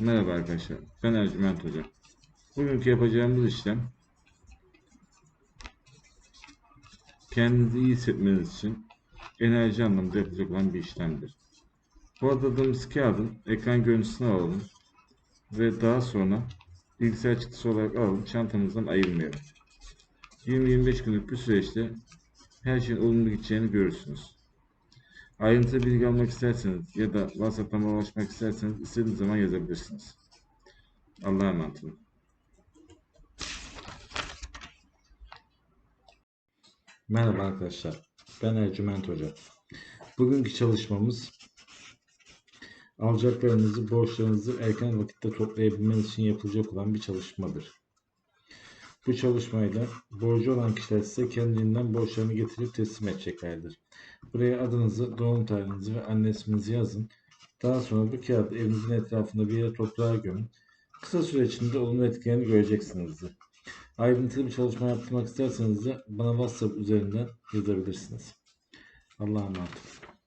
Merhaba arkadaşlar, ben Ercüment Hoca. Bugünkü yapacağımız işlem kendinizi iyi hissetmeniz için enerji anlamında yapılacak olan bir işlemdir. Bu adadığımız kağıdın ekran görüntüsünü alalım ve daha sonra bilgisayar çıktısı olarak alalım, çantamızdan ayırmayalım. 20-25 günlük bir süreçte her şeyin olumlu gideceğini görürsünüz. Ayrıntılı bilgi almak isterseniz ya da WhatsApp'tan ulaşmak isterseniz istediğiniz zaman yazabilirsiniz. Allah'a emanet olun. Merhaba arkadaşlar, ben Ercüment Hoca. Bugünkü çalışmamız alacaklarınızı, borçlarınızı erken vakitte toplayabilmeniz için yapılacak olan bir çalışmadır. Bu çalışmayla borcu olan kişiler size kendiliğinden borçlarını getirip teslim edeceklerdir. Buraya adınızı, doğum tarihinizi ve anne isminizi yazın. Daha sonra bu kağıdı evinizin etrafında bir yere toprağa gömün. Kısa süre içinde olumlu etkilerini göreceksinizdir. Ayrıntılı bir çalışma yaptırmak isterseniz de bana WhatsApp üzerinden yazabilirsiniz. Allah'a emanet olun.